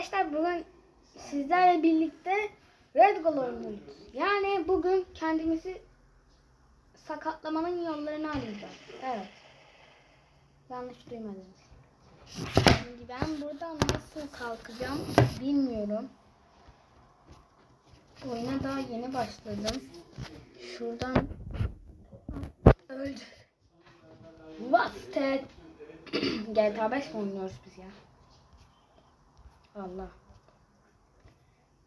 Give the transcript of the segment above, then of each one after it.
Arkadaşlar bugün sizlerle birlikte Red Goal oynuyoruz. Yani bugün kendimizi sakatlamanın yollarını arayacağız. Evet. Yanlış duymadınız. Şimdi ben buradan nasıl kalkacağım bilmiyorum. Oyuna daha yeni başladım. Şuradan öldü. What's that? GTA 5 mi oynuyoruz biz ya? Allah.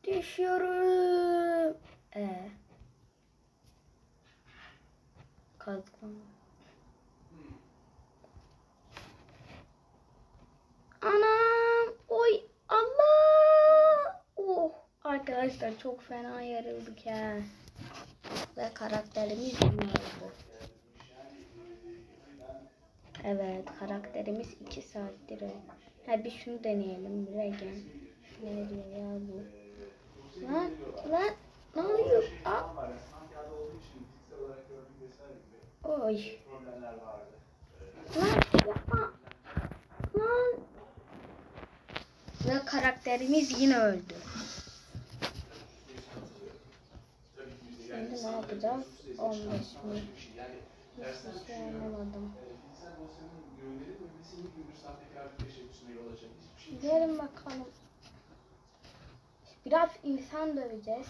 Düşüyorum. Ee. Kazıklanma. Anam. Oy. Allah. Oh. Arkadaşlar çok fena yarıldık ya. Ve karakterimiz oldu. Evet karakterimiz 2 saattir öyle. Ha bir şunu deneyelim Regen. Ne diyor ya bu? Lan lan ne oluyor? Aa. Oy. Lan yapma. Lan. Ve karakterimiz yine öldü. Şimdi ne yapacağız? 15 mi? Hiçbir şey anlamadım. Gidelim bakalım. Biraz insan döveceğiz.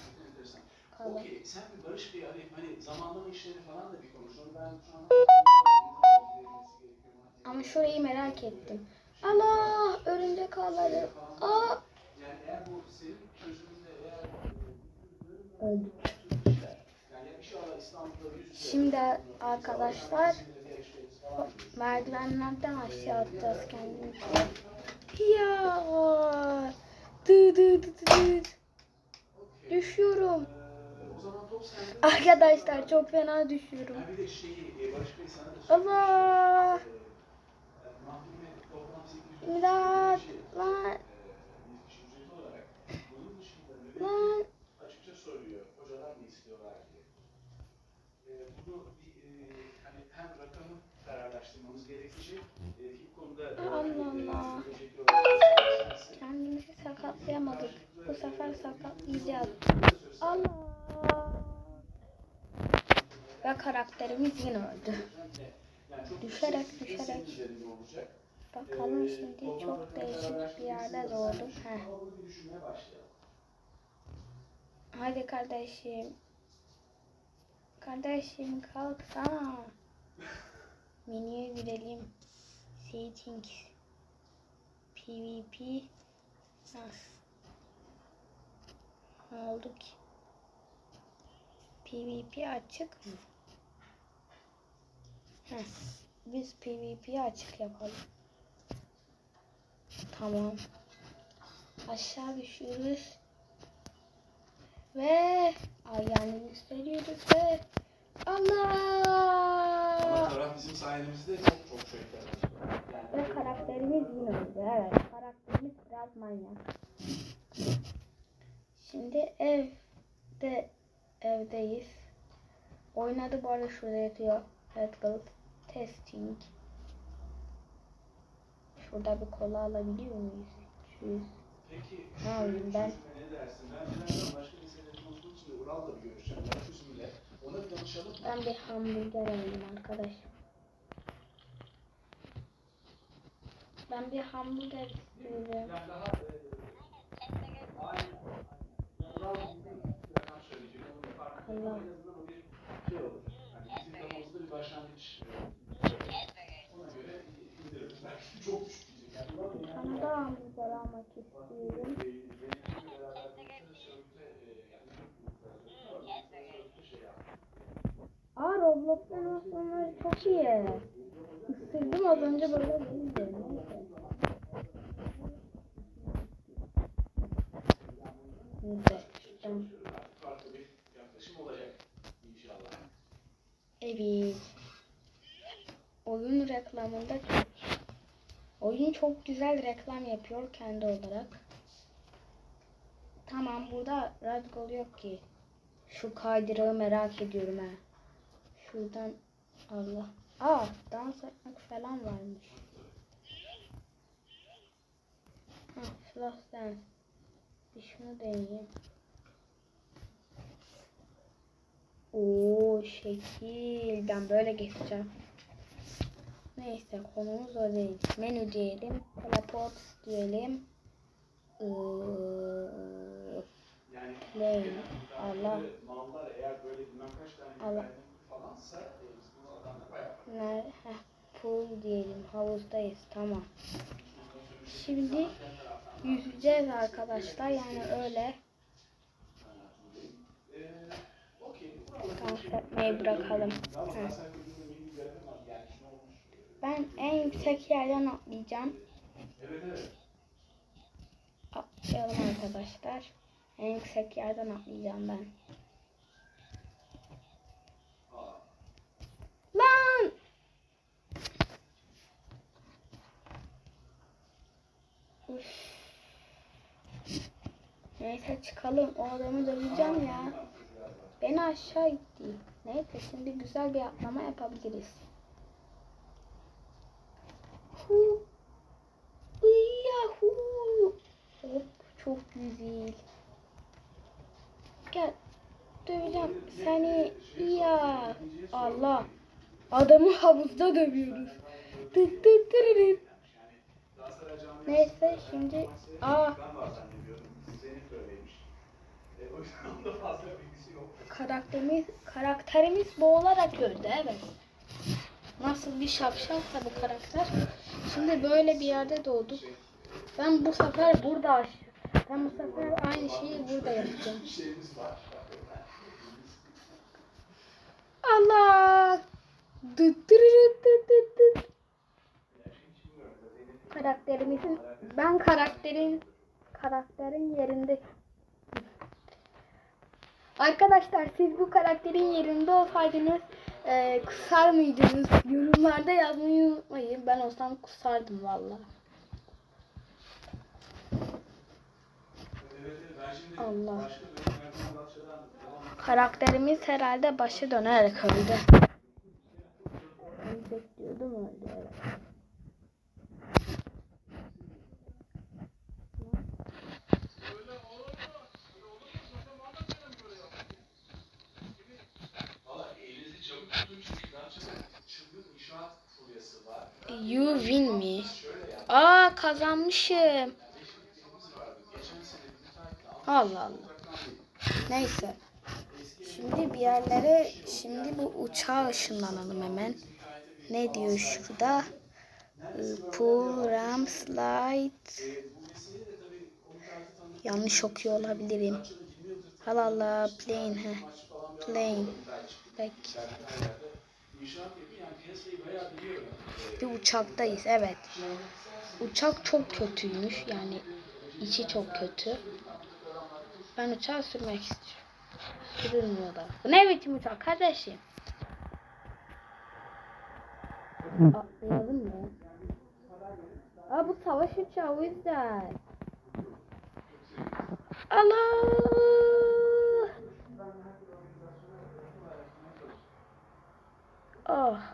Okey, sen bir Barış Bey'i arayıp hani zamanlama işleri falan da bir konuş. Onu ben şu an... Ama şurayı merak ettim. Allah örümcek ağları. Aa Yani eğer bu senin çözümünde eğer... öldü. Yani inşallah İstanbul'da yüz yüze... Şimdi arkadaşlar merdivenlerden aşağı atacağız kendimizi. Ya dı dı dı dı dı. Düşüyorum. Arkadaşlar çok fena düşüyorum. Ha bir de şeyi e, Barış Bey sana da söyleyeyim. Allah. E, Mahkeme toplam 800 İmdat. kişi, Lan e, bir kişi ücreti olarak. Bunun dışında nöbet lan. açıkça soruyor. Hocalar ne istiyorlar diye. E, bunu bir e, hani hem rakamı kararlaştırmamız gerekecek. E, ilk konuda Allah Allah. Kendimizi sakatlayamadık. Bu sefer sakatlayacağız. Allah. Ve karakterimiz yine öldü. Düşerek, düşerek. Bakalım şimdi çok değişik bir yerde doğdum. Heh. Hadi kardeşim. Kardeşim kalksana. Menüye girelim. Settings. PvP. Nasıl? Ne oldu ki? PvP açık mı? Heh. Biz PvP'yi açık yapalım. Tamam. Aşağı düşüyoruz. Ve ay yani gösteriyoruz ve Allah! Bizim sayemizde çok çok şey Ve Yani karakterimiz yine öldü. Evet karakterimiz biraz manyak. Şimdi evde evdeyiz. Oynadı bu arada şurada yatıyor. Red Gold Testing. Şurada bir kola alabiliyor muyuz? Şuyuz. peki Ne yapayım ben? ne dersin? Ben birazdan başka meselelerin olduğu için de Ural'la bir görüşeceğim. Ben. Ona bir danışalım. mı? Ben bir hamburger alayım arkadaş. Ben bir hamburger istiyorum. Allah. Daha hamburger almak istiyorum. Aa Roblox'un versiyonları çok iyi. Isırdım az önce böyle değildi. Neyse. Neyse. şuradan. Farklı. Evet. Oyun reklamında Oyun çok güzel reklam yapıyor kendi olarak. Tamam burada Red Goal yok ki. Şu kaydırağı merak ediyorum ha. Şuradan Allah. Aa dans etmek falan varmış. Hah, Slow dance. Bir şunu deneyeyim. Oo şekil. Ben böyle geçeceğim. Neyse konumuz o değil. Menü diyelim. Teleport diyelim. Ee, Yani play. Allah. mallar eğer böyle bilmem kaç tane Allah. e, biz bunu adamla bayağı Ner heh, pool diyelim. Havuzdayız. Tamam. Şimdi yüzeceğiz arkadaşlar. Yani öyle dans etmeyi bırakalım. Ben en yüksek yerden atlayacağım. Atlayalım arkadaşlar. En yüksek yerden atlayacağım ben. Aa, Lan! Üf. Neyse çıkalım. O adamı döveceğim ya. Beni aşağı itti. Neyse şimdi güzel bir atlama yapabiliriz. Hu. Yahu. Hop çok güzel. Gel. Döveceğim seni. Ya. Allah. Adamı havuzda dövüyoruz. Tık tık Camii'nin Neyse şimdi aa Ben var zannediyorum. Zeynep de öyleymiş. E, o yüzden onda fazla bilgisi yok. karakterimiz karakterimiz boğularak öldü evet. Nasıl bir şapşalsa bu karakter. Şimdi böyle bir yerde doğduk. Ben bu sefer burada aş- Ben bu sefer aynı şeyi burada yapacağım. Allah! Dıt dırırıt dıt dıt dıt. Karakterimizin ben karakterin karakterin yerinde Arkadaşlar siz bu karakterin yerinde olsaydınız e, kusar mıydınız? Yorumlarda yazmayı unutmayın. Ben olsam kusardım valla. Allah. Karakterimiz herhalde başı dönerek öldü. Bekliyordum öldü evet. You win mi? Aa kazanmışım. Allah Allah. Neyse. Şimdi bir yerlere şimdi bu uçağa ışınlanalım hemen. Ne diyor şurada? Ee, Pull, ram, slide. Yanlış okuyor olabilirim. Allah Allah, plane. He. Plane. Bek. Bir uçaktayız, evet. Uçak çok kötüymüş. Yani içi çok kötü. Ben uçağı sürmek istiyorum. Sürülmüyor da. Bu ne biçim uçak kardeşim? Atlayalım mı? Aa bu savaş uçağı o yüzden. Allah! Oh.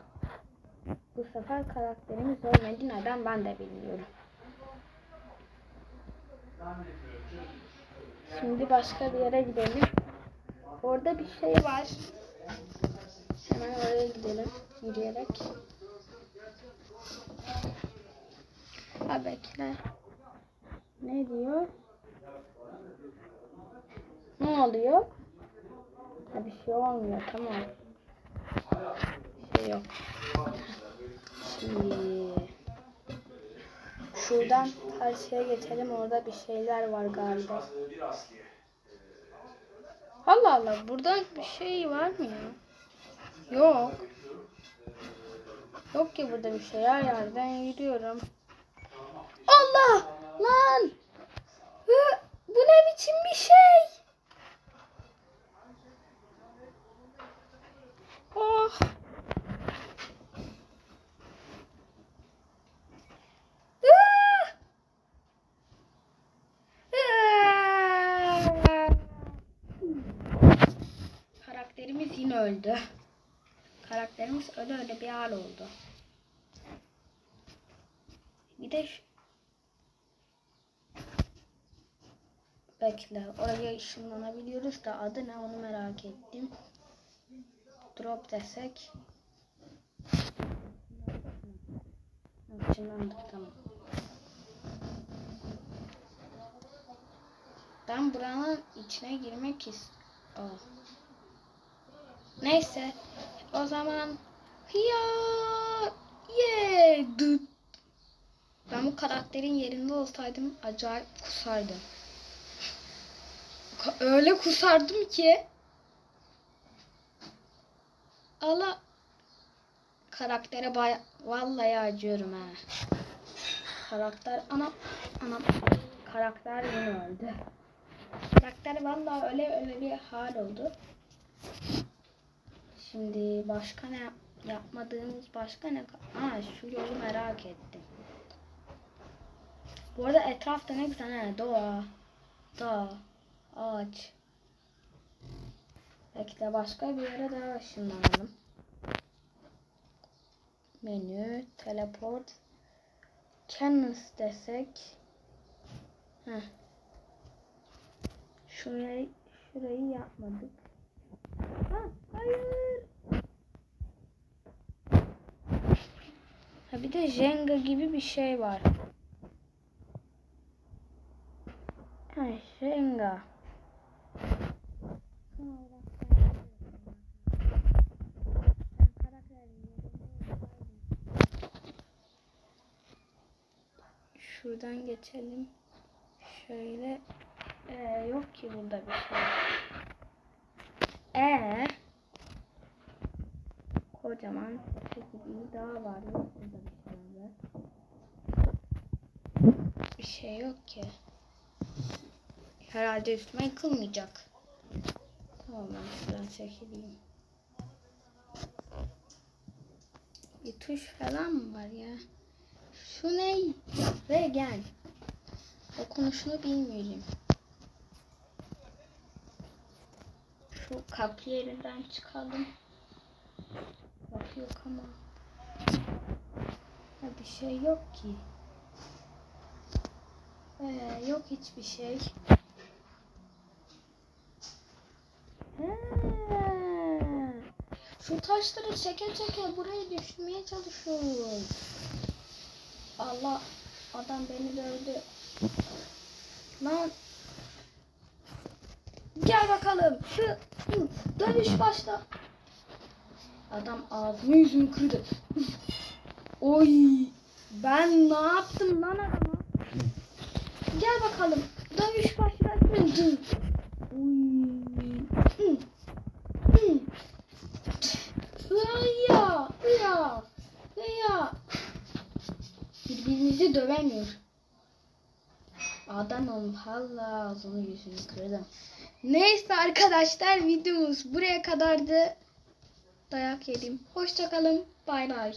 Bu sefer karakterimiz ölmedi. Neden ben de bilmiyorum. Şimdi başka bir yere gidelim. Orada bir şey var. Hemen oraya gidelim. Yürüyerek. Ha bekle. Ne diyor? Ne oluyor? Ha bir şey olmuyor. Tamam. Bir şey yok. Şimdi şuradan karşıya geçelim. Orada bir şeyler var galiba. Allah Allah buradan bir şey var mı ya? Yok. Yok ki burada bir şey. Her yerden yürüyorum. Allah! Lan! Hı, Bu ne biçim bir şey? Oh! Ah! Ah! Karakterimiz yine öldü. Karakterimiz öyle öyle bir hal oldu. Bir de Bekle. Oraya ışınlanabiliyoruz da adı ne onu merak ettim. Drop desek. Işınlandık tamam. Ben buranın içine girmek istiyorum. Neyse. O zaman ya ye dıt. Ben bu karakterin yerinde olsaydım acayip kusardım. Öyle kusardım ki Allah karaktere baya vallahi acıyorum ha. Karakter anam anam karakter yine öldü. Karakter vallahi öyle öyle bir hal oldu. Şimdi başka ne yap- yapmadığımız başka ne? Aa şu yolu merak ettim. Bu arada etrafta ne güzel ha doğa, dağ, ağaç. Bekle başka bir yere daha ışınlanalım. Menü, teleport, canvas desek. Heh. Şurayı, şurayı yapmadık. Ha, hayır. De Jenga gibi bir şey var. Ha Jenga. Şuradan geçelim. Şöyle. Ee, yok ki burada bir şey. Ee, kocaman bir dağ var. Yok burada bir şey var. Bir şey yok ki. Herhalde üstüme yıkılmayacak. Tamam ben şuradan çekileyim. Bir tuş falan mı var ya? Şu ne? Ve gel. Okunuşunu bilmiyorum. Şu kapı yerinden çıkalım. Yok ama. Ha, bir şey yok ki. Ee, yok hiçbir şey. Şu taşları çeke çeke buraya düşmeye çalışıyorum. Allah adam beni dövdü. Lan. Gel bakalım. Hı. Dövüş başla. Adam ağzımı yüzümü kırdı. Oy. Ben ne yaptım lan adama? Gel bakalım. Dövüş başlasın. Hıya. Hıya. Hıya. Birbirinizi dövemiyor. Adamım valla ağzını yüzünü kırdım. Neyse arkadaşlar videomuz buraya kadardı. Dayak yedim. Hoşçakalın. Bay bay.